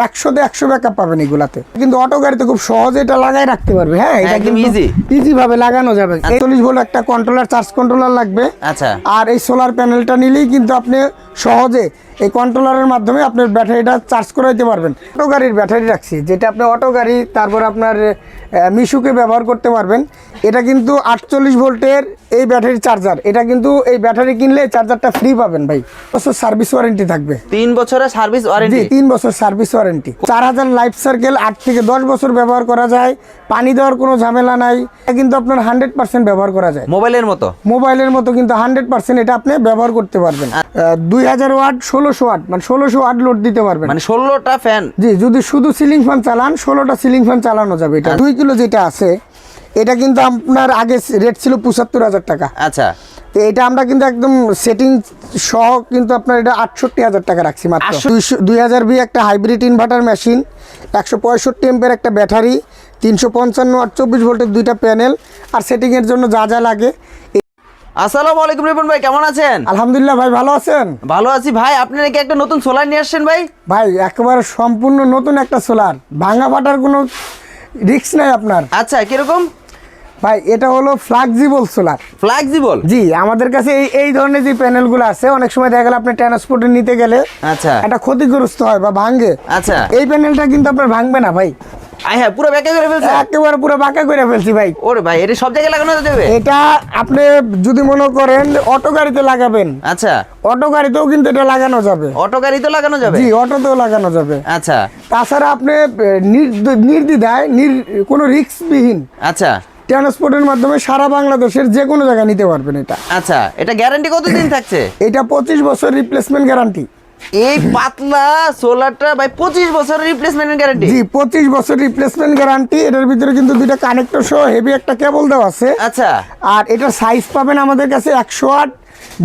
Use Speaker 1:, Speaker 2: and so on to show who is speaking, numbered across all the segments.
Speaker 1: একশোতে একশো ব্যাকআপ পাবেন এগুলাতে। কিন্তু অটো গাড়িতে খুব সহজে এটা লাগাই রাখতে পারবে হ্যাঁ? এটা কিন্তু
Speaker 2: easy।
Speaker 1: ইজি ভাবে লাগানো যাবে। চল্লিশ ভোল্ট একটা কন্ট্রোলার চার্জ কন্ট্রোলার লাগবে।
Speaker 2: আচ্ছা।
Speaker 1: আর এই সোলার প্যানেলটা নিলেই কিন্তু আপনি সহজে এই কন্ট্রোলারের মাধ্যমে আপনার ব্যাটারিটা চার্জ করে দিতে পারবেন। অটো গাড়ির ব্যাটারি রাখছি যেটা আপনি অটো গাড়ি তারপর আপনার মিশুকে ব্যবহার করতে পারবেন। এটা কিন্তু আটচল্লিশ ভোল্টের এই ব্যাটারি চার্জার এটা কিন্তু এই ব্যাটারি কিনলে চার্জারটা ফ্রি পাবেন ভাই। বছর সার্ভিস ওয়ারেন্টি থাকবে।
Speaker 2: তিন বছরের সার্ভিস ওয়ারেন্টি
Speaker 1: তিন বছর সার্ভিস ওয়ারেন্টি চার হাজার লাইফ সার্কেল আট থেকে দশ বছর ব্যবহার করা যায়। পানি দেওয়ার কোনো ঝামেলা নাই। এটা কিন্তু আপনার হান্ড্রেড পার্সেন্ট ব্যবহার করা যায়।
Speaker 2: মোবাইলের মতো?
Speaker 1: মোবাইলের মতো কিন্তু হান্ড্রেড পার্সেন্ট এটা আপনি ব্যবহার করতে পারবেন। দুই হাজার ওয়াট ষোলোশো ওয়াট মানে ষোলোশো ওয়াট লোড দিতে পারবেন।
Speaker 2: মানে ষোলোটা ফ্যান
Speaker 1: জি যদি শুধু সিলিং ফ্যান চালান ষোলোটা সিলিং ফ্যান চালানো যাবে এটা। দুই কিলো যেটা আছে এটা কিন্তু আপনার আগে রেট ছিল পঁচাত্তর হাজার টাকা।
Speaker 2: আচ্ছা।
Speaker 1: তো এটা আমরা কিন্তু একদম সেটিং সহ কিন্তু আপনার এটা আটষট্টি হাজার টাকা রাখছি মাত্র।
Speaker 2: আটষট্টি?
Speaker 1: দুই হাজার বি একটা হাইব্রিড ইনভার্টার মেশিন একশো পঁয়ষট্টি এম্পের একটা ব্যাটারি তিনশো পঞ্চান্ন আর চব্বিশ ভোল্টের দুইটা প্যানেল আর সেটিংয়ের জন্য যা যা লাগে।
Speaker 2: আসসালামু আলাইকুম রিপন ভাই কেমন আছেন?
Speaker 1: আলহামদুলিল্লাহ ভাই ভালো আছেন?
Speaker 2: ভালো আছি ভাই আপনি নাকি একটা নতুন সোলার নিয়ে আসছেন ভাই?
Speaker 1: ভাই একেবারে সম্পূর্ণ নতুন একটা সোলার। ভাঙা ফাটার কোনো রিস্ক নাই আপনার।
Speaker 2: আচ্ছা কীরকম?
Speaker 1: ভাই এটা হলো ফ্লাক্সিবল সোলার।
Speaker 2: ফ্লেক্সিবল
Speaker 1: জি আমাদের কাছে এই এই ধরনের যে প্যানেলগুলো আছে অনেক সময় দেখা গেল আপনি ট্রান্সপোর্টে নিতে গেলে
Speaker 2: আচ্ছা।
Speaker 1: এটা ক্ষতিগ্রস্ত হয় বা ভাঙে।
Speaker 2: আচ্ছা।
Speaker 1: এই প্যানেলটা কিন্তু আপনার ভাঙবে না ভাই।
Speaker 2: হ্যাঁ পুরো ব্যাকে করে ফেলছে?
Speaker 1: একেবারে পুরো বাঁকা করে ফেলছি ভাই।
Speaker 2: ওরে ভাই এটা সব জায়গায় লাগানো যাবে?
Speaker 1: এটা আপনি যদি মনে করেন অটো গাড়িতে লাগাবেন।
Speaker 2: আচ্ছা।
Speaker 1: অটো গাড়িতেও কিন্তু এটা লাগানো যাবে।
Speaker 2: অটো গাড়ি তো লাগানো যাবে?
Speaker 1: জি অটোতেও লাগানো যাবে।
Speaker 2: আচ্ছা।
Speaker 1: তাছাড়া আপনি নির্দ্বিধায় নির কোনো রিস্কবিহীন
Speaker 2: আচ্ছা।
Speaker 1: ট্রান্সপোর্টের মাধ্যমে সারা বাংলাদেশের যে কোনো জায়গায় নিতে পারবেন এটা।
Speaker 2: আচ্ছা এটা গ্যারান্টি কতদিন থাকছে?
Speaker 1: এটা পঁচিশ বছর রিপ্লেসমেন্ট গ্যারান্টি
Speaker 2: এই পাতলা সোলারটা ভাই পঁচিশ বছরের রিপ্লেসমেন্ট গ্যারান্টি
Speaker 1: জি পঁচিশ বছর রিপ্লেসমেন্ট গ্যারান্টি এটার ভিতরে কিন্তু দুইটা কানেক্টর সহ হেভি একটা কেবল দেওয়া আছে।
Speaker 2: আচ্ছা।
Speaker 1: আর এটার সাইজ পাবেন আমাদের কাছে একশো আট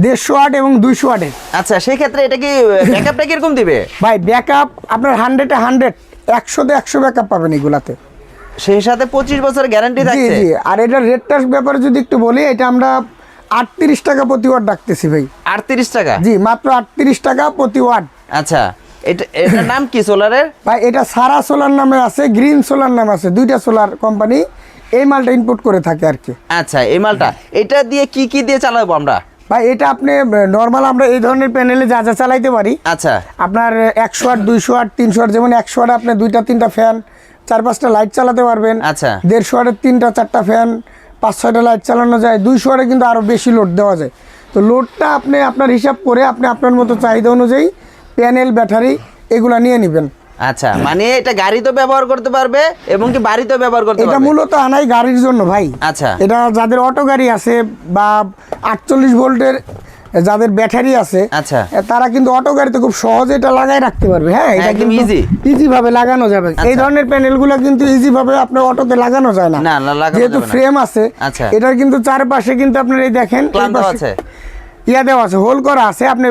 Speaker 1: দেড়শো আট এবং দুইশো আটের
Speaker 2: আচ্ছা সেই ক্ষেত্রে এটা কি ব্যাকআপটা কীরকম দিবে?
Speaker 1: ভাই ব্যাকআপ আপনার হান্ড্রেডে হান্ড্রেড একশোতে একশো ব্যাকআপ পাবেন এগুলাতে।
Speaker 2: সেই সাথে পঁচিশ বছর গ্যারান্টি থাকছে?
Speaker 1: আর এটার রেটটার ব্যাপারে যদি একটু বলি এটা আমরা আটত্রিশ টাকা প্রতি ওয়াট ডাকতেছি ভাই।
Speaker 2: আটত্রিশ টাকা?
Speaker 1: জি মাত্র আটত্রিশ টাকা প্রতি ওয়াট।
Speaker 2: আচ্ছা এটা এটার নাম কি সোলারের?
Speaker 1: ভাই এটা সারা সোলার নামে আছে গ্রিন সোলার নামে আছে দুইটা সোলার কোম্পানি এই মালটা ইনপুট করে থাকে আর কি।
Speaker 2: আচ্ছা এই মালটা। এটা দিয়ে কি কি দিয়ে চালাবো আমরা?
Speaker 1: ভাই এটা আপনি নর্মাল আমরা এই ধরনের প্যানেলে যা যা চালাইতে পারি
Speaker 2: আচ্ছা।
Speaker 1: আপনার একশো আট দুইশো আট তিনশো আট যেমন একশো আট আপনি দুইটা তিনটা ফ্যান চার পাঁচটা লাইট চালাতে পারবেন
Speaker 2: আচ্ছা।
Speaker 1: দেড়শো আটের তিনটা চারটা ফ্যান পাঁচ ছয়টা লাইট চালানো যায় দুইশো আটে কিন্তু আরও বেশি লোড দেওয়া যায়। তো লোডটা আপনি আপনার হিসাব করে আপনি আপনার মতো চাহিদা অনুযায়ী প্যানেল ব্যাটারি এগুলো নিয়ে নেবেন।
Speaker 2: আচ্ছা মানে এটা গাড়িতেও ব্যবহার করতে পারবে এবং কি বাড়িতেও ব্যবহার করতে
Speaker 1: এটা মূলত আনাই গাড়ির জন্য ভাই।
Speaker 2: আচ্ছা।
Speaker 1: এটা যাদের অটো গাড়ি আছে বা আটচল্লিশ ভোল্টের যাদের ব্যাটারি আছে
Speaker 2: আচ্ছা।
Speaker 1: তারা কিন্তু অটো গাড়িতে খুব সহজে এটা লাগাই রাখতে পারবে হ্যাঁ এটা কিন্তু
Speaker 2: easy।
Speaker 1: ইজি ভাবে লাগানো যাবে এই
Speaker 2: আচ্ছা।
Speaker 1: ধরনের প্যানেলগুলো কিন্তু ইজি ভাবে আপনার অটোতে লাগানো যায় না যেহেতু ফ্রেম আছে
Speaker 2: আচ্ছা।
Speaker 1: এটার কিন্তু চারপাশে কিন্তু আপনার এই দেখেন
Speaker 2: আছে
Speaker 1: ইয়া দেওয়া আছে হোল করা আছে আপনি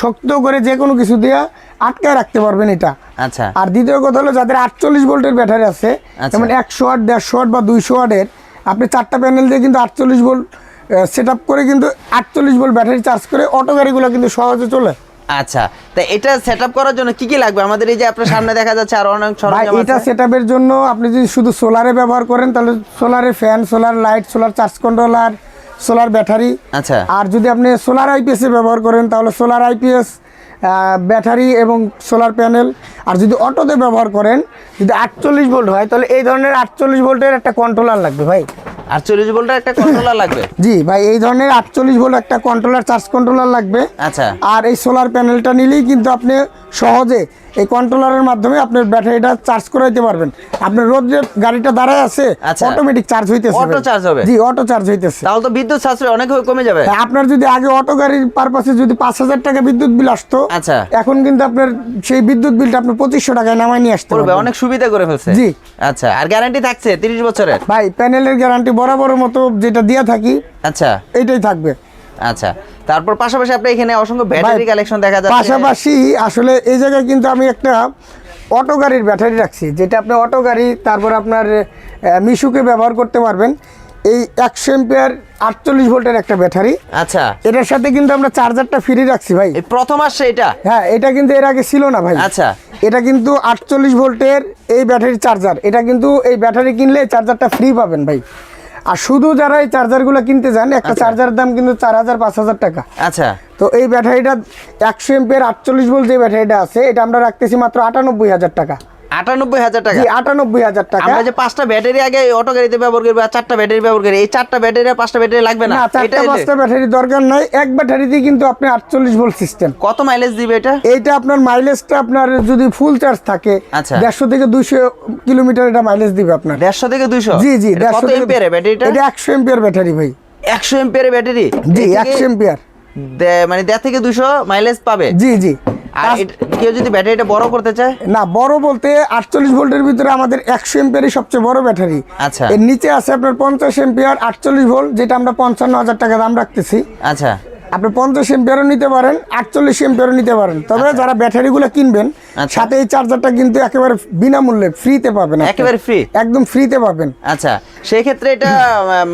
Speaker 1: শক্ত করে যে কোনো কিছু দিয়ে আটকায় রাখতে পারবেন এটা
Speaker 2: আচ্ছা
Speaker 1: আর দ্বিতীয় কথা হলো যাদের আটচল্লিশ ভোল্টের ব্যাটারি আছে
Speaker 2: আচ্ছা।
Speaker 1: যেমন একশো আট দেড়শো আট বা দুইশো আটের আপনি চারটা প্যানেল দিয়ে কিন্তু আটচল্লিশ ভোল্ট সেট আপ করে কিন্তু আটচল্লিশ ভোল্ট ব্যাটারি চার্জ করে অটো গাড়িগুলো কিন্তু সহজে চলে।
Speaker 2: আচ্ছা তা এটা সেট করার জন্য কি কি লাগবে? আমাদের এই যে আপনার সামনে দেখা যাচ্ছে আর অনেক সরঞ্জাম
Speaker 1: এটা
Speaker 2: সেটআপের
Speaker 1: সেট আপের জন্য আপনি যদি শুধু সোলারে ব্যবহার করেন তাহলে সোলারে fan solar light solar charge controller solar battery
Speaker 2: আচ্ছা।
Speaker 1: আর যদি আপনি সোলার আইপিএস ব্যবহার করেন তাহলে সোলার আইপিএস ব্যাটারি এবং সোলার প্যানেল। আর যদি অটোতে ব্যবহার করেন যদি আটচল্লিশ ভোল্ট হয় তাহলে এই ধরনের আটচল্লিশ ভোল্টের একটা কন্ট্রোলার লাগবে ভাই।
Speaker 2: আটচল্লিশ ভোল্টের একটা কন্ট্রোলার লাগবে?
Speaker 1: জি ভাই এই ধরনের আটচল্লিশ ভোল্ট একটা কন্ট্রোলার চার্জ কন্ট্রোলার লাগবে।
Speaker 2: আচ্ছা।
Speaker 1: আর এই সোলার প্যানেলটা নিলেই কিন্তু আপনি সহজে এই কন্ট্রোলারের মাধ্যমে আপনার ব্যাটারিটা চার্জ করে দিতে পারবেন আপনার রোদ যে গাড়িটা দাঁড়ায় আছে
Speaker 2: আচ্ছা।
Speaker 1: অটোমেটিক চার্জ হইতেছে ভাই।
Speaker 2: charge হবে?
Speaker 1: জি অটো চার্জ হইতেছে
Speaker 2: তাহলে তো বিদ্যুৎ সাশ্রয় অনেক কমে যাবে
Speaker 1: আপনার যদি আগে অটো গাড়ির পারপাসে যদি পাঁচ হাজার টাকা বিদ্যুৎ বিল আসতো
Speaker 2: আচ্ছা।
Speaker 1: এখন কিন্তু আপনার সেই বিদ্যুৎ বিলটা আপনি পঁচিশশো টাকায় নামায় নিয়ে আসতে পারবে
Speaker 2: অনেক সুবিধা করে ফেলছে
Speaker 1: জি।
Speaker 2: আচ্ছা আর গ্যারান্টি থাকছে তিরিশ বছরের
Speaker 1: ভাই প্যানেলের গ্যারান্টি বরাবর মতো যেটা দিয়ে থাকি
Speaker 2: আচ্ছা
Speaker 1: এটাই থাকবে
Speaker 2: আচ্ছা তারপর পাশাপাশি আপনি এখানে অসংখ্য ব্যাটারি কালেকশন দেখা যাচ্ছে।
Speaker 1: পাশাপাশি আসলে এই জায়গায় কিন্তু আমি একটা অটো গাড়ির ব্যাটারি রাখছি যেটা আপনি অটো গাড়ি তারপর আপনার মিশুকে ব্যবহার করতে পারবেন। এই একশো এম্পিয়ার আটচল্লিশ ভোল্টের একটা ব্যাটারি
Speaker 2: আচ্ছা।
Speaker 1: এটার সাথে কিন্তু আমরা চার্জারটা ফ্রি রাখছি ভাই।
Speaker 2: প্রথম আসছে এটা?
Speaker 1: হ্যাঁ এটা কিন্তু এর আগে ছিল না ভাই।
Speaker 2: আচ্ছা।
Speaker 1: এটা কিন্তু আটচল্লিশ ভোল্টের এই ব্যাটারি চার্জার এটা কিন্তু এই ব্যাটারি কিনলে চার্জারটা ফ্রি পাবেন ভাই। আর শুধু যারা এই চার্জারগুলো কিনতে যান একটা চার্জারের দাম কিন্তু চার হাজার পাঁচ হাজার টাকা।
Speaker 2: আচ্ছা।
Speaker 1: তো এই ব্যাটারিটা একশো এমপের আটচল্লিশ ভোল্ট যে ব্যাটারিটা আছে এটা আমরা রাখতেছি মাত্র আটানব্বই হাজার টাকা।
Speaker 2: আটানব্বই হাজার টাকা।
Speaker 1: আটানব্বই হাজার টাকা।
Speaker 2: আমরা যে পাঁচটা ব্যাটারি আগে অটো গাড়িতে ব্যবহার করি বা চারটা ব্যাটারি ব্যবহার করি। এই চারটা ব্যাটারি পাঁচটা ব্যাটারি লাগবে না?
Speaker 1: না চারটা পাঁচটা ব্যাটারি দরকার নাই। এক ব্যাটারিতে কিন্তু আপনি আটচল্লিশ ভোল্ট সিস্টেম।
Speaker 2: কত মাইলেজ দিবে এটা?
Speaker 1: এইটা আপনার মাইলেজটা আপনার যদি ফুল চার্জ থাকে
Speaker 2: আচ্ছা।
Speaker 1: দেড়শো থেকে দুইশো কিলোমিটার এটা মাইলেজ দিবে আপনার।
Speaker 2: দেড়শো থেকে দুইশো?
Speaker 1: জি জি
Speaker 2: কত এম্পিয়ার ব্যাটারিটা?
Speaker 1: এটা একশো এম্পিয়ার ব্যাটারি ভাই।
Speaker 2: একশো এম্পিয়ার ব্যাটারি?
Speaker 1: জি একশো এম্পিয়ার
Speaker 2: মানে দেড় থেকে দুশো মাইলেজ পাবে?
Speaker 1: জি জি।
Speaker 2: আর কেউ যদি ব্যাটারিটা বড় করতে চায়?
Speaker 1: না বড় বলতে আটচল্লিশ ভোল্টের ভিতরে আমাদের একশো এম্পিয়ারই সবচেয়ে বড় ব্যাটারি।
Speaker 2: আচ্ছা।
Speaker 1: এর নিচে আছে আপনার পঞ্চাশ এম্পিয়ার আটচল্লিশ ভোল্ট যেটা আমরা পঞ্চান্ন হাজার টাকা দাম রাখতেছি।
Speaker 2: আচ্ছা।
Speaker 1: আপনি পঞ্চাশ এম্পিয়ারও নিতে পারেন আটচল্লিশ এম্পিয়ারও নিতে পারেন। তবে যারা ব্যাটারিগুলো কিনবেন
Speaker 2: আচ্ছা।
Speaker 1: সাথে এই চার্জারটা কিন্তু একেবারে বিনামূল্যে ফ্রিতে পাবেন
Speaker 2: একেবারে ফ্রি
Speaker 1: একদম ফ্রিতে পাবেন।
Speaker 2: আচ্ছা সেই ক্ষেত্রে এটা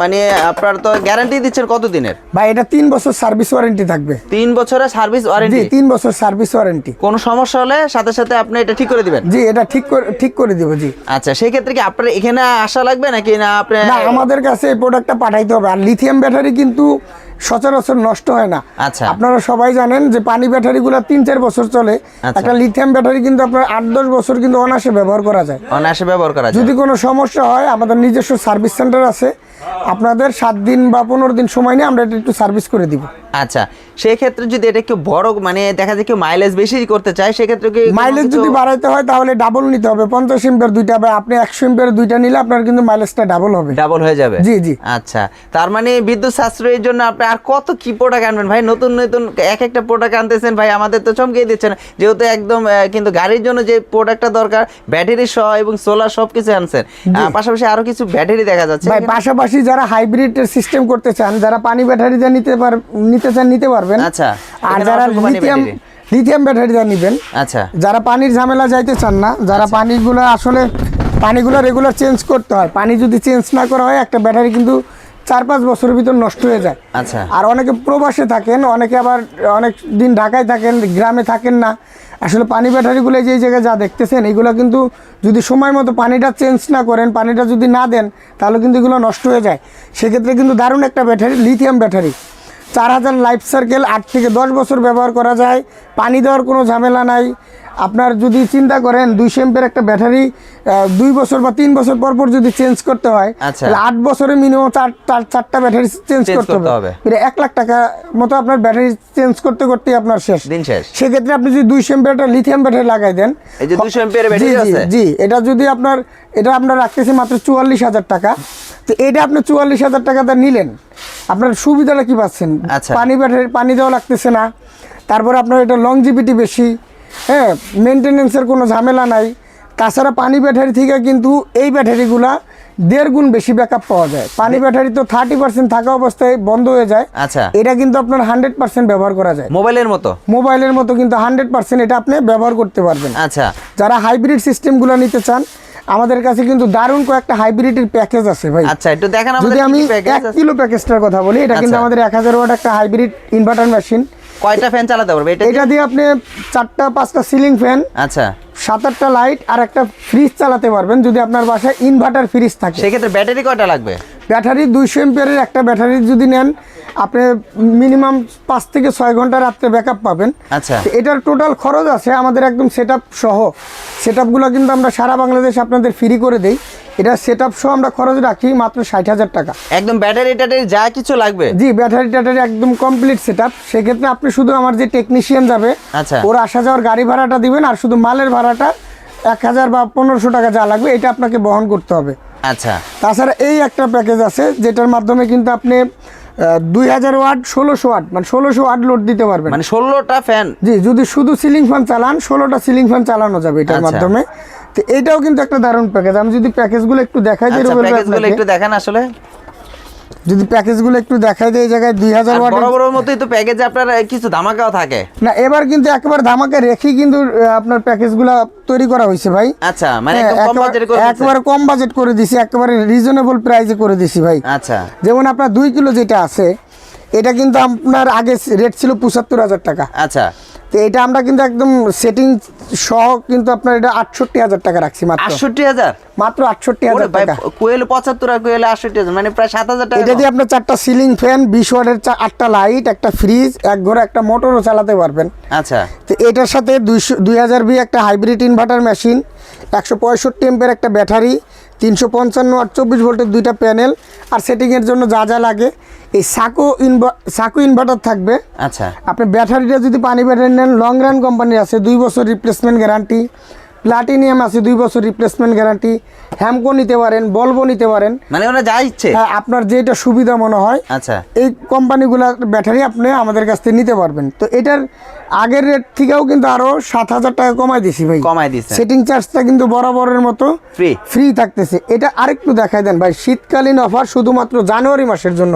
Speaker 2: মানে আপনার তো গ্যারান্টি দিচ্ছেন কত দিনের
Speaker 1: ভাই এটা তিন বছর সার্ভিস ওয়ারেন্টি থাকবে।
Speaker 2: তিন বছরের সার্ভিস ওয়ারেন্টি
Speaker 1: তিন বছর সার্ভিস ওয়ারেন্টি
Speaker 2: কোনো সমস্যা হলে সাথে সাথে আপনি এটা ঠিক করে দিবেন?
Speaker 1: জি এটা ঠিক করে ঠিক করে দিব জি।
Speaker 2: আচ্ছা সেই ক্ষেত্রে কি আপনার এখানে আসা লাগবে নাকি না আপনি
Speaker 1: না আমাদের কাছে এই প্রোডাক্টটা পাঠাইতে হবে। আর লিথিয়াম ব্যাটারি কিন্তু সচরাচর নষ্ট হয় না।
Speaker 2: আচ্ছা।
Speaker 1: আপনারা সবাই জানেন যে পানি ব্যাটারি ব্যাটারিগুলো তিন চার বছর চলে।
Speaker 2: আচ্ছা।
Speaker 1: একটা লিথিয়াম ব্যাটারি কিন্তু আপনার আট দশ বছর কিন্তু অনায়াসে ব্যবহার করা যায়।
Speaker 2: অনায়াসে ব্যবহার করা যায়।
Speaker 1: যদি কোনো সমস্যা হয় আমাদের নিজস্ব সার্ভিস সেন্টার আছে। আপনাদের সাত দিন বা পনেরো দিন সময় নিয়ে আমরা এটা একটু সার্ভিস করে দিব।
Speaker 2: আচ্ছা সেই ক্ষেত্রে যদি এটা একটু বড় মানে দেখা যায় কেউ মাইলেজ বেশি করতে চায় সেক্ষেত্রে কি
Speaker 1: মাইলেজ যদি বাড়াইতে হয় তাহলে ডাবল নিতে হবে। পঞ্চাশ এম্পিয়ার দুইটা বা আপনি একশো এম্পিয়ার দুইটা নিলে আপনার কিন্তু মাইলেজটা ডাবল হবে।
Speaker 2: ডাবল হয়ে যাবে?
Speaker 1: জি, জি।
Speaker 2: আচ্ছা তার মানে বিদ্যুৎ সাশ্রয়ের জন্য আপনি আর কত কি প্রোডাক্ট আনবেন? ভাই নতুন নতুন এক একটা প্রোডাক্ট আনতেছেন ভাই আমাদের তো চমকে দিচ্ছেন। যেহেতু একদম কিন্তু গাড়ির জন্য যে প্রোডাক্টটা দরকার ব্যাটারি সহ এবং সোলার সব কিছু আনছেন পাশাপাশি আরও কিছু ব্যাটারি দেখা যাচ্ছে।
Speaker 1: ভাই পাশাপাশি যারা হাইব্রিড সিস্টেম করতে চান যারা পানি ব্যাটারি নিতে পার নিতে চান নিতে পারবেন।
Speaker 2: আচ্ছা,
Speaker 1: আর যারা লিথিয়াম লিথিয়াম ব্যাটারি। নিবেন
Speaker 2: আচ্ছা।
Speaker 1: যারা পানির ঝামেলা যাইতে চান না যারা
Speaker 2: আচ্ছা।
Speaker 1: পানিগুলো আসলে পানিগুলো রেগুলার চেঞ্জ করতে হয়। পানি যদি চেঞ্জ না করা হয় একটা ব্যাটারি কিন্তু চার পাঁচ বছরের ভিতর নষ্ট হয়ে যায়।
Speaker 2: আচ্ছা।
Speaker 1: আর অনেকে প্রবাসে থাকেন অনেকে আবার অনেক দিন ঢাকায় থাকেন গ্রামে থাকেন না। আসলে পানি ব্যাটারিগুলো যে জায়গায় যা দেখতেছেন, এগুলো কিন্তু যদি সময় মতো পানিটা চেঞ্জ না করেন, পানিটা যদি না দেন, তাহলে কিন্তু এগুলো নষ্ট হয়ে যায়। সেক্ষেত্রে কিন্তু দারুণ একটা ব্যাটারি লিথিয়াম ব্যাটারি। চার হাজার লাইফ সার্কেল আট থেকে দশ বছর ব্যবহার করা যায়। পানি দেওয়ার কোনো ঝামেলা নাই। আপনার যদি চিন্তা করেন দুই এম্পের একটা ব্যাটারি দুই বছর বা তিন বছর পর পর যদি চেঞ্জ করতে হয়
Speaker 2: আচ্ছা।
Speaker 1: তাহলে আট বছরে মিনিমাম চার চার- চারটা ব্যাটারি চেঞ্জ করতে
Speaker 2: করতে
Speaker 1: হবে। এক লাখ টাকা মতো আপনার ব্যাটারি চেঞ্জ করতে করতেই আপনার শেষ
Speaker 2: দিন শেষ।
Speaker 1: সেক্ষেত্রে আপনি যদি দুই এম্পের একটা লিথিয়াম ব্যাটারি লাগাই দেন
Speaker 2: এই যে 200 ampere এর
Speaker 1: জি, জি, জি এটা যদি আপনার এটা আপনার রাখতেছি মাত্র চুয়াল্লিশ হাজার টাকা তো এটা আপনি চুয়াল্লিশ হাজার টাকাটা নিলেন আপনার সুবিধাটা কি পাচ্ছেন
Speaker 2: আচ্ছা।
Speaker 1: পানি ব্যাটারি পানি দেওয়া লাগতেছে না তারপর আপনার এটা লংজিভিটি বেশি হ্যাঁ মেনটেনেন্সের কোনো ঝামেলা নাই। তাছাড়া পানি ব্যাটারি থেকে কিন্তু এই ব্যাটারিগুলা দেড় গুণ বেশি ব্যাকআপ পাওয়া যায়। পানি ব্যাটারি তো থার্টি পার্সেন্ট থাকা অবস্থায় বন্ধ হয়ে যায়।
Speaker 2: আচ্ছা।
Speaker 1: এটা কিন্তু আপনার হান্ড্রেড পার্সেন্ট ব্যবহার করা যায়।
Speaker 2: মোবাইলের মতো?
Speaker 1: মোবাইলের মতো কিন্তু হান্ড্রেড পার্সেন্ট এটা আপনি ব্যবহার করতে পারবেন।
Speaker 2: আচ্ছা।
Speaker 1: যারা হাইব্রিড সিস্টেমগুলো নিতে চান আমাদের কাছে কিন্তু দারুণ কয়েকটা হাইব্রিডের প্যাকেজ আছে ভাই।
Speaker 2: আচ্ছা একটু দেখেন আমাদের
Speaker 1: যদি আমি এক কিলো প্যাকেজটার কথা বলি এটা কিন্তু
Speaker 2: আচ্ছা।
Speaker 1: আমাদের এক হাজার ওয়াট একটা হাইব্রিড ইনভার্টার মেশিন
Speaker 2: কয়টা ফ্যান চালাতে পারবে? এটা
Speaker 1: এটা দিয়ে আপনি চারটা পাঁচটা সিলিং ফ্যান
Speaker 2: আচ্ছা।
Speaker 1: সাত আটটা লাইট আর একটা ফ্রিজ চালাতে পারবেন যদি আপনার বাসায় ইনভার্টার ফ্রিজ থাকে।
Speaker 2: সেক্ষেত্রে ব্যাটারি কয়টা লাগবে?
Speaker 1: ব্যাটারি দুইশো এম্পিয়ারের একটা ব্যাটারি যদি নেন আপনি মিনিমাম পাঁচ থেকে ছয় ঘণ্টা রাত্রে ব্যাকআপ পাবেন।
Speaker 2: আচ্ছা।
Speaker 1: এটার টোটাল খরচ আছে আমাদের একদম সেট সহ। সেট কিন্তু আমরা সারা বাংলাদেশ আপনাদের ফ্রি করে দেই। এটা সেট সহ আমরা খরচ রাখি মাত্র ষাট হাজার টাকা।
Speaker 2: একদম ব্যাটারি ট্যাটারি যা কিছু লাগবে।
Speaker 1: জি ব্যাটারি ট্যাটারি একদম কমপ্লিট সেট আপ সেক্ষেত্রে আপনি শুধু আমার যে টেকনিশিয়ান যাবে
Speaker 2: আচ্ছা।
Speaker 1: ওর আসা যাওয়ার গাড়ি ভাড়াটা দিবেন আর শুধু মালের ভাড়াটা এক হাজার বা পনেরোশো টাকা যা লাগবে এটা আপনাকে বহন করতে হবে।
Speaker 2: আচ্ছা।
Speaker 1: তাছাড়া এই একটা প্যাকেজ আছে যেটার মাধ্যমে কিন্তু আপনি দুই হাজার ওয়াট ষোলোশো ওয়াট মানে ষোলোশো ওয়াট লোড দিতে পারবেন।
Speaker 2: মানে ষোলোটা ফ্যান
Speaker 1: জি যদি শুধু সিলিং ফ্যান চালান ষোলোটা সিলিং ফ্যান চালানো যাবে এটার
Speaker 2: আচ্ছা।
Speaker 1: মাধ্যমে। তো এটাও কিন্তু একটা দারুণ প্যাকেজ আমি যদি প্যাকেজগুলো একটু দেখাই দিই
Speaker 2: আচ্ছা প্যাকেজগুলো একটু দেখান আসলে।
Speaker 1: যদি প্যাকেজগুলো একটু দেখাই দেয় এই জায়গায় দুই হাজার
Speaker 2: আর
Speaker 1: ওয়াটের
Speaker 2: বড় বড় মতোই তো প্যাকেজে আপনার কিছু ধামাকাও থাকে।
Speaker 1: না এবার কিন্তু একেবারে ধামাকা রেখেই কিন্তু আপনার প্যাকেজগুলো তৈরি করা হয়েছে ভাই।
Speaker 2: আচ্ছা মানে
Speaker 1: হ্যাঁ,
Speaker 2: কম
Speaker 1: একেবারে-
Speaker 2: বাজেটে করে দিচ্ছেন।
Speaker 1: কম বাজেট করে দিছি একেবারে রিজনেবল প্রাইসে করে দিছি ভাই।
Speaker 2: আচ্ছা।
Speaker 1: যেমন আপনার দুই কিলো যেটা আছে এটা কিন্তু আপনার আগে রেট ছিল পঁচাত্তর হাজার টাকা।
Speaker 2: আচ্ছা।
Speaker 1: তো এটা আমরা কিন্তু একদম সেটিং সহ কিন্তু আপনার এটা আটষট্টি হাজার টাকা রাখছি মাত্র।
Speaker 2: আটষট্টি হাজার?
Speaker 1: মাত্র আটষট্টি হাজার টাকা।
Speaker 2: কোয়েল পঁচাত্তর আর কোয়েল আটষট্টি হাজার মানে প্রায় সাত হাজার টাকা
Speaker 1: এটা। দিয়ে আপনার চারটা সিলিং ফ্যান বিশ চা- আটটা লাইট একটা ফ্রিজ এক ঘরে একটা মোটরও চালাতে পারবেন।
Speaker 2: আচ্ছা।
Speaker 1: তো এটার সাথে দুইশো দুই হাজার বি একটা হাইব্রিড ইনভার্টার মেশিন একশো পঁয়ষট্টি এম্পের একটা ব্যাটারি তিনশো পঞ্চান্ন আর চব্বিশ ভোল্টের দুইটা প্যানেল আর সেটিংয়ের জন্য যা যা লাগে এই সাকো সাকো ইনভার্টার থাকবে।
Speaker 2: আচ্ছা।
Speaker 1: আপনি ব্যাটারিটা যদি পানি ব্যাটারি নেন লং রান কোম্পানি আছে দুই বছর রিপ্লেসমেন্ট গ্যারান্টি প্লাটিনিয়াম আছে দুই বছর রিপ্লেসমেন্ট গ্যারান্টি হ্যামকো নিতে পারেন বলব নিতে পারেন।
Speaker 2: মানে ওরা যা ইচ্ছে।
Speaker 1: হ্যাঁ আপনার যেটা সুবিধা মনে হয়
Speaker 2: আচ্ছা।
Speaker 1: এই কোম্পানিগুলোর ব্যাটারি আপনি আমাদের কাছ থেকে নিতে পারবেন। তো এটার আগের রেট থেকেও কিন্তু আরও সাত হাজার টাকা কমাই দিছি ভাই।
Speaker 2: কমাই দিচ্ছেন
Speaker 1: সেটিং চার্জটা কিন্তু বরাবরের মতো
Speaker 2: ফ্রি
Speaker 1: ফ্রি থাকতেছে। এটা আরেকটু দেখাই দেন ভাই শীতকালীন অফার শুধুমাত্র জানুয়ারি মাসের জন্য।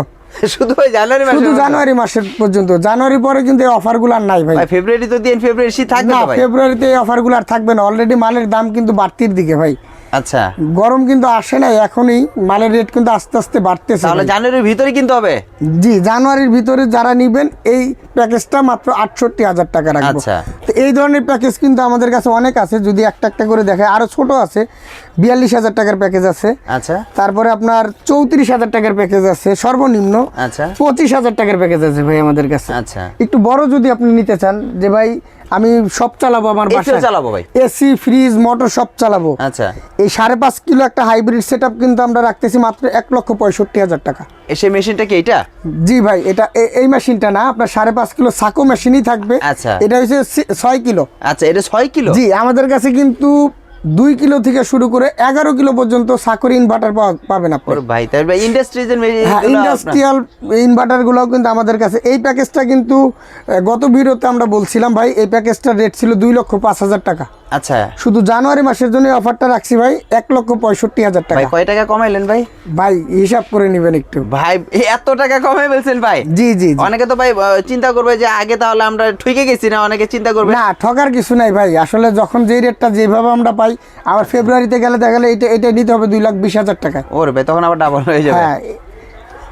Speaker 2: শুধু জানুয়ারি মাসে
Speaker 1: শুধু জানুয়ারি মাসের পর্যন্ত। জানুয়ারি পরে কিন্তু এই অফারগুলো আর নাই ভাই।
Speaker 2: ফেব্রুয়ারি তো দিন ফেব্রুয়ারি থাকবে
Speaker 1: না
Speaker 2: ভাই?
Speaker 1: ফেব্রুয়ারিতে এই অফারগুলো আর থাকবে না। অলরেডি মালের দাম কিন্তু বাড়তির দিকে ভাই।
Speaker 2: আচ্ছা।
Speaker 1: গরম কিন্তু আসে না এখনই মালের রেট কিন্তু আস্তে আস্তে বাড়তেছে
Speaker 2: তাহলে জানুয়ারির ভিতরে কিনতে হবে?
Speaker 1: জি জানুয়ারির ভিতরে যারা নিবেন এই প্যাকেজটা মাত্র আটষট্টি হাজার টাকা রাখব।
Speaker 2: আচ্ছা।
Speaker 1: এই ধরনের প্যাকেজ কিন্তু আমাদের কাছে অনেক আছে যদি একটা একটা করে দেখায় আরও ছোট আছে বিয়াল্লিশ হাজার টাকার প্যাকেজ আছে।
Speaker 2: আচ্ছা।
Speaker 1: তারপরে আপনার চৌত্রিশ হাজার টাকার প্যাকেজ আছে সর্বনিম্ন
Speaker 2: আচ্ছা।
Speaker 1: পঁচিশ হাজার টাকার প্যাকেজ আছে ভাই আমাদের কাছে।
Speaker 2: আচ্ছা।
Speaker 1: একটু বড় যদি আপনি নিতে চান যে ভাই আমি সব চালাবো আমার বাসায়।
Speaker 2: চালাবো ভাই?
Speaker 1: এসি ফ্রিজ মোটর সব চালাবো।
Speaker 2: আচ্ছা।
Speaker 1: এই সাড়ে পাঁচ কিলো একটা হাইব্রিড সেট কিন্তু আমরা রাখতেছি মাত্র এক লক্ষ পঁয়ষট্টি হাজার টাকা।
Speaker 2: এসে মেশিনটা কি এটা
Speaker 1: জি ভাই এটা এই মেশিনটা না আপনার সাড়ে পাঁচ কিলো সাকো মেশিনই থাকবে।
Speaker 2: আচ্ছা।
Speaker 1: এটা হচ্ছে ছয় কিলো।
Speaker 2: আচ্ছা এটা ছয় কিলো?
Speaker 1: জি আমাদের কাছে কিন্তু দুই কিলো থেকে শুরু করে এগারো কিলো পর্যন্ত সাকোর ইনভার্টার পাবেন আপনি।
Speaker 2: ভাই
Speaker 1: ইন্ডাস্ট্রিয়াল ইনভার্টারগুলোও কিন্তু আমাদের কাছে। এই প্যাকেজটা কিন্তু গত ভিডিওতে আমরা বলছিলাম ভাই এই প্যাকেজটার রেট ছিল দুই লক্ষ পাঁচ হাজার টাকা।
Speaker 2: আচ্ছা।
Speaker 1: শুধু জানুয়ারি মাসের জন্য অফারটা রাখছি ভাই এক লক্ষ পঁয়ষট্টি হাজার টাকা।
Speaker 2: কয় টাকা কমাইলেন ভাই?
Speaker 1: ভাই হিসাব করে নেবেন একটু।
Speaker 2: ভাই এত টাকা কমাই বলছেন ভাই?
Speaker 1: জি জি জি।
Speaker 2: অনেকে তো ভাই চিন্তা করবে যে আগে তাহলে আমরা ঠকে গেছি না অনেকে চিন্তা করবে
Speaker 1: না ঠকার কিছু নাই ভাই। আসলে যখন যেই রেটটা যেভাবে আমরা পাই আবার ফেব্রুয়ারিতে গেলে দেখা গেলে এটা এটা নিতে হবে দুই লাখ বিশ হাজার টাকা।
Speaker 2: ওর তখন আবার ডাবল হয়ে যাবে।
Speaker 1: হ্যাঁ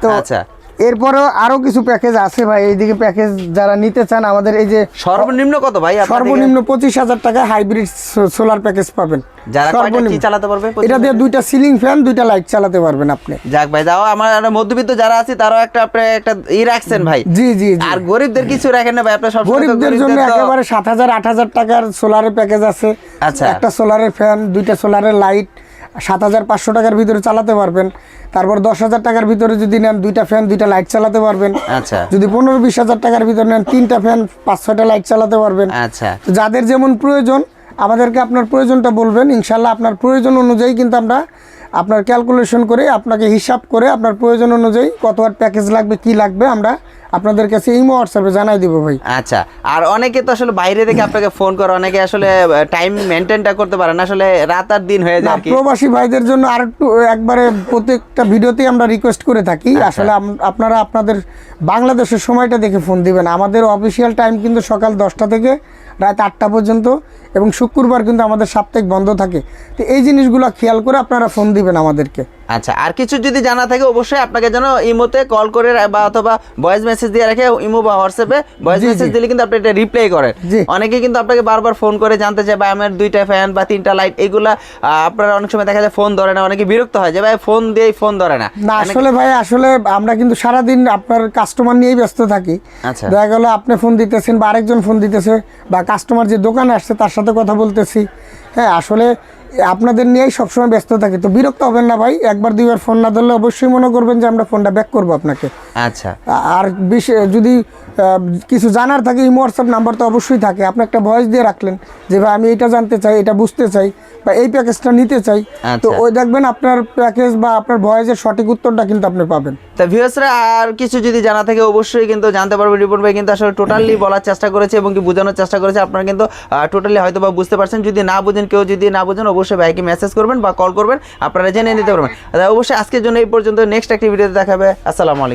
Speaker 1: তো
Speaker 2: আচ্ছা।
Speaker 1: এরপরেও আরও কিছু প্যাকেজ আছে ভাই এইদিকে প্যাকেজ যারা নিতে চান আমাদের এই যে
Speaker 2: সর্বনিম্ন কত ভাই
Speaker 1: সর্বনিম্ন পঁচিশ হাজার টাকায় হাইব্রিড সোলার প্যাকেজ পাবেন।
Speaker 2: যারা কি চালাতে পারবে
Speaker 1: এটা দিয়ে দুইটা সিলিং ফ্যান দুইটা লাইট চালাতে পারবেন আপনি।
Speaker 2: যাক ভাই আমার মধ্যবিত্ত যারা আছে তারাও একটা আপনি একটা ই রাখছেন ভাই।
Speaker 1: জি জি
Speaker 2: আর গরিবদের কিছু রাখেন না ভাই আপনার সব
Speaker 1: গরিবদের জন্য একেবারে সাত হাজার আট হাজার টাকার সোলারের প্যাকেজ আছে।
Speaker 2: আচ্ছা।
Speaker 1: একটা সোলারের ফ্যান দুইটা সোলারের লাইট সাত হাজার পাঁচশো টাকার ভিতরে চালাতে পারবেন। তারপর দশ হাজার টাকার ভিতরে যদি নেন দুইটা ফ্যান দুইটা লাইট চালাতে পারবেন।
Speaker 2: আচ্ছা।
Speaker 1: যদি পনেরো বিশ হাজার টাকার ভিতরে নেন তিনটা ফ্যান পাঁচ ছয়টা লাইট চালাতে পারবেন।
Speaker 2: আচ্ছা।
Speaker 1: তো যাদের যেমন প্রয়োজন আমাদেরকে আপনার প্রয়োজনটা বলবেন। ইনশাল্লাহ আপনার প্রয়োজন অনুযায়ী কিন্তু আমরা আপনার ক্যালকুলেশন করে আপনাকে হিসাব করে আপনার প্রয়োজন অনুযায়ী কত ওয়াট প্যাকেজ লাগবে কি লাগবে আমরা আপনাদের কাছে ইমো হোয়াটসঅ্যাপে জানাই দিব ভাই।
Speaker 2: আচ্ছা আর অনেকে তো আসলে বাইরে থেকে আপনাকে ফোন করে অনেকে আসলে টাইম মেনটেনটা করতে পারে না আসলে রাত আর দিন হয়ে যায়
Speaker 1: প্রবাসী ভাইদের জন্য আরেকটু একবারে প্রত্যেকটা ভিডিওতেই আমরা রিকোয়েস্ট করে থাকি।
Speaker 2: আচ্ছা।
Speaker 1: আসলে আপনারা আপনাদের বাংলাদেশের সময়টা দেখে ফোন দিবেন। আমাদের অফিসিয়াল টাইম কিন্তু সকাল দশটা থেকে রাত আটটা পর্যন্ত। এবং শুক্রবার কিন্তু আমাদের সাপ্তাহিক বন্ধ থাকে। তো এই জিনিসগুলো খেয়াল করে আপনারা ফোন দিবেন আমাদেরকে।
Speaker 2: আচ্ছা আর কিছু যদি জানা থাকে অবশ্যই আপনাকে যেন ইমোতে কল করে বা অথবা ভয়েস মেসেজ দিয়ে রাখে ইমো বা হোয়াটসঅ্যাপে ভয়েস মেসেজ দিলে কিন্তু আপনি এটা রিপ্লাই করেন। অনেকে কিন্তু আপনাকে বারবার ফোন করে জানতে চায় ভাই আমার দুইটা ফ্যান বা তিনটা লাইট এগুলা আপনারা অনেক সময় দেখা যায় ফোন ধরে না। অনেকে বিরক্ত হয় যে ভাই ফোন দিয়েই ফোন ধরে না।
Speaker 1: না আসলে ভাই আসলে আমরা কিন্তু সারাদিন আপনার কাস্টমার নিয়েই ব্যস্ত থাকি।
Speaker 2: আচ্ছা।
Speaker 1: দেখা গেলো আপনি ফোন দিতেছেন বা আরেকজন ফোন দিতেছে বা কাস্টমার যে দোকানে আসছে তার সাথে কথা বলতেছি। হ্যাঁ আসলে আপনাদের নিয়েই সবসময় ব্যস্ত থাকি। তো বিরক্ত হবেন না ভাই একবার দুইবার ফোন না ধরলে অবশ্যই মনে করবেন যে আমরা ফোনটা ব্যাক করব আপনাকে।
Speaker 2: আচ্ছা।
Speaker 1: আর বিশেষ যদি কিছু জানার থাকে এই হোয়াটসঅ্যাপ নাম্বার তো অবশ্যই থাকে। আপনি একটা ভয়েস দিয়ে রাখলেন যে ভাই আমি এটা জানতে চাই এটা বুঝতে চাই বা এই প্যাকেজটা নিতে চাই। তো
Speaker 2: আচ্ছা।
Speaker 1: ওই দেখবেন আপনার প্যাকেজ বা আপনার ভয়েসের সঠিক উত্তরটা কিন্তু আপনি পাবেন।
Speaker 2: তা ভিউয়ার্সরা আর কিছু যদি জানা থাকে অবশ্যই কিন্তু জানতে পারবেন রিপোর্ট ভাই কিন্তু আসলে টোটালি বলার চেষ্টা করেছে এবং কি বোঝানোর চেষ্টা করেছে। আপনারা কিন্তু টোটালি হয়তো বা বুঝতে পারছেন। যদি না বুঝেন কেউ যদি না বুঝেন অবশ্যই ভাইকে মেসেজ করবেন বা কল করবেন আপনারা জেনে নিতে পারবেন। তা অবশ্যই আজকের জন্য এই পর্যন্ত। নেক্সট একটি ভিডিওতে দেখাবে। আসসালামু আলাইকুম।